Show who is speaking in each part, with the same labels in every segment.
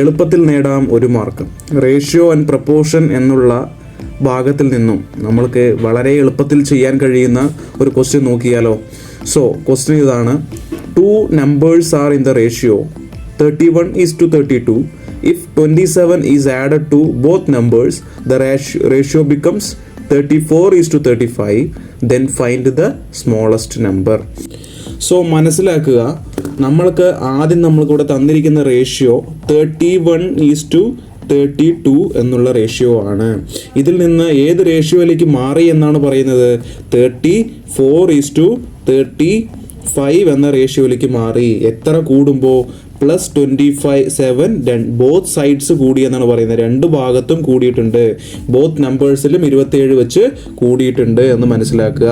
Speaker 1: എളുപ്പത്തിൽ നേടാം ഒരു മാർക്ക്. റേഷ്യോ ആൻഡ് പ്രപ്പോർഷൻ എന്നുള്ള ഭാഗത്തിൽ നിന്നും നമ്മൾക്ക് വളരെ എളുപ്പത്തിൽ ചെയ്യാൻ കഴിയുന്ന ഒരു ക്വസ്റ്റ്യൻ നോക്കിയാലോ? സോ ക്വസ്റ്റ്യൻ ഇതാണ്. Two numbers are in the ratio thirty one is to thirty two if twenty seven is added to both numbers the ratio becomes thirty four is to thirty five then find the smallest number so മനസ്സിലാക്കുക. നമ്മൾക്ക് ആദ്യം നമ്മൾക്ക് ഇവിടെ തന്നിരിക്കുന്ന ratio thirty one is to thirty two എന്നുള്ള ratio ആണ്. ഇതിൽ നിന്ന് ഏത് റേഷ്യോയിലേക്ക് മാറി എന്നാണ് പറയുന്നത്? Thirty four is to thirty five എന്ന റേഷ്യോയിലേക്ക് മാറി. എത്ര കൂടുമ്പോൾ plus twenty five seven both sides കൂടി എന്നാണ് പറയുന്നത്. രണ്ട് ഭാഗത്തും കൂടിയിട്ടുണ്ട്. ബോത്ത് നമ്പേഴ്സിലും ഇരുപത്തിയേഴ് വെച്ച് കൂടിയിട്ടുണ്ട് എന്ന് മനസ്സിലാക്കുക.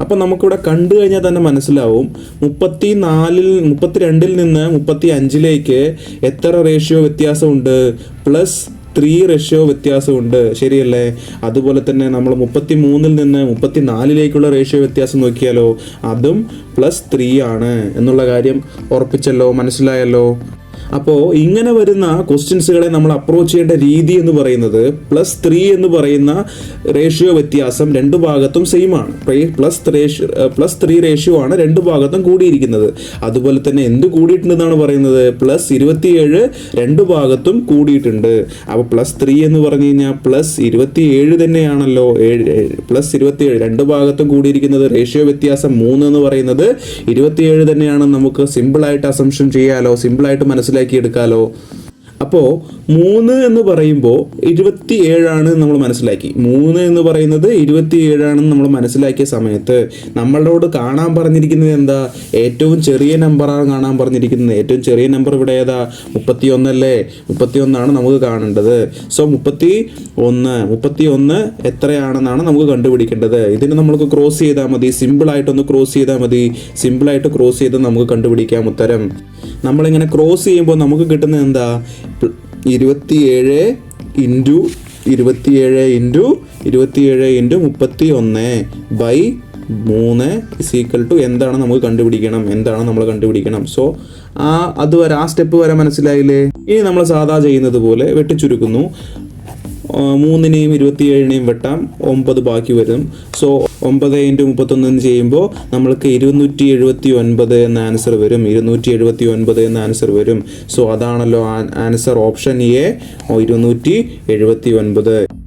Speaker 1: അപ്പം നമുക്കിവിടെ കണ്ടു കഴിഞ്ഞാൽ തന്നെ മനസ്സിലാവും മുപ്പത്തി നാലിൽ മുപ്പത്തിരണ്ടിൽ നിന്ന് മുപ്പത്തി അഞ്ചിലേക്ക് എത്ര റേഷ്യോ വ്യത്യാസമുണ്ട്? പ്ലസ് ത്രീ റേഷ്യോ വ്യത്യാസമുണ്ട്. ശരിയല്ലേ? അതുപോലെ തന്നെ നമ്മൾ മുപ്പത്തി മൂന്നിൽ നിന്ന് മുപ്പത്തി നാലിലേക്കുള്ള റേഷ്യോ വ്യത്യാസം നോക്കിയാലോ അതും പ്ലസ് ത്രീ ആണ്. എന്നുള്ള കാര്യം ഉറപ്പിച്ചല്ലോ? മനസ്സിലായല്ലോ? അപ്പോൾ ഇങ്ങനെ വരുന്ന ക്വസ്റ്റ്യൻസുകളെ നമ്മൾ അപ്രോച്ച് ചെയ്യേണ്ട രീതി എന്ന് പറയുന്നത് പ്ലസ് ത്രീ എന്ന് പറയുന്ന റേഷ്യോ വ്യത്യാസം രണ്ട് ഭാഗത്തും സെയിം ആണ്. Plus ratio plus three ratio ആണ് രണ്ട് ഭാഗത്തും കൂടിയിരിക്കുന്നത്. അതുപോലെ തന്നെ എന്ത് കൂടിയിട്ടുണ്ടെന്നാണ് പറയുന്നത്? പ്ലസ് ഇരുപത്തിയേഴ് രണ്ട് ഭാഗത്തും കൂടിയിട്ടുണ്ട്. അപ്പോൾ പ്ലസ് ത്രീ എന്ന് പറഞ്ഞു കഴിഞ്ഞാൽ പ്ലസ് ഇരുപത്തിയേഴ് തന്നെയാണല്ലോ. പ്ലസ് ഇരുപത്തിയേഴ് രണ്ട് ഭാഗത്തും കൂടിയിരിക്കുന്നത് റേഷ്യോ വ്യത്യാസം മൂന്ന് എന്ന് പറയുന്നത് ഇരുപത്തിയേഴ് തന്നെയാണ് നമുക്ക് സിമ്പിളായിട്ട് അസംഷൻ ചെയ്യാലോ സിമ്പിളായിട്ട് മനസ്സിലാക്കി എടുക്കാലോ അപ്പോൾ മൂന്ന് എന്ന് പറയുമ്പോൾ ഇരുപത്തി ഏഴാണ് നമ്മൾ മനസ്സിലാക്കി. മൂന്ന് എന്ന് പറയുന്നത് ഇരുപത്തി ഏഴാണെന്ന് നമ്മൾ മനസ്സിലാക്കിയ സമയത്ത്. നമ്മളോട് കാണാൻ പറഞ്ഞിരിക്കുന്നത് എന്താ? ഏറ്റവും ചെറിയ നമ്പറാണ് കാണാൻ പറഞ്ഞിരിക്കുന്നത്. ഏറ്റവും ചെറിയ നമ്പർ ഇവിടെ ഏതാ? മുപ്പത്തി ഒന്നല്ലേ മുപ്പത്തി ഒന്നാണ് നമുക്ക് കാണേണ്ടത്. സോ മുപ്പത്തി ഒന്ന് മുപ്പത്തി ഒന്ന് എത്രയാണെന്നാണ് നമുക്ക് കണ്ടുപിടിക്കേണ്ടത്. ഇതിന് നമ്മൾക്ക് ക്രോസ് ചെയ്താൽ മതി. സിമ്പിളായിട്ടൊന്ന് ക്രോസ് ചെയ്താൽ മതി. സിമ്പിളായിട്ട് ക്രോസ് ചെയ്ത് നമുക്ക് കണ്ടുപിടിക്കാം ഉത്തരം. നമ്മളിങ്ങനെ ക്രോസ് ചെയ്യുമ്പോൾ നമുക്ക് കിട്ടുന്നത് എന്താ? ഇരുപത്തിയേഴ് ഇന്റു ഇരുപത്തിയേഴ് ഇന്റു ഇരുപത്തിയേഴ് ഇന്റു മുപ്പത്തി ഒന്ന് ബൈ മൂന്ന് ഇസ് ഈക്വൽ ടു എന്താണ് നമുക്ക് കണ്ടുപിടിക്കണം? എന്താണ് നമ്മൾ കണ്ടുപിടിക്കണം? സോ ആ അത് വരെ ആ സ്റ്റെപ്പ് വരെ മനസ്സിലായില്ലേ? ഇനി നമ്മൾ സാധാ ചെയ്യുന്നത് പോലെ വെട്ടിച്ചുരുക്കുന്നു. മൂന്നിനെയും ഇരുപത്തിയേഴിനെയും വെട്ടാം. ഒമ്പത് ബാക്കി വരും. സോ ഒമ്പത് ഇന്റു മുപ്പത്തൊന്ന് ചെയ്യുമ്പോൾ നമ്മൾക്ക് ഇരുന്നൂറ്റി എഴുപത്തി ഒൻപത് എന്ന ആൻസർ വരും. ഇരുന്നൂറ്റി എഴുപത്തി ഒൻപത് എന്ന ആൻസർ വരും. സോ അതാണല്ലോ ആൻസർ ഓപ്ഷൻ എ. ഇരുന്നൂറ്റി എഴുപത്തി ഒൻപത്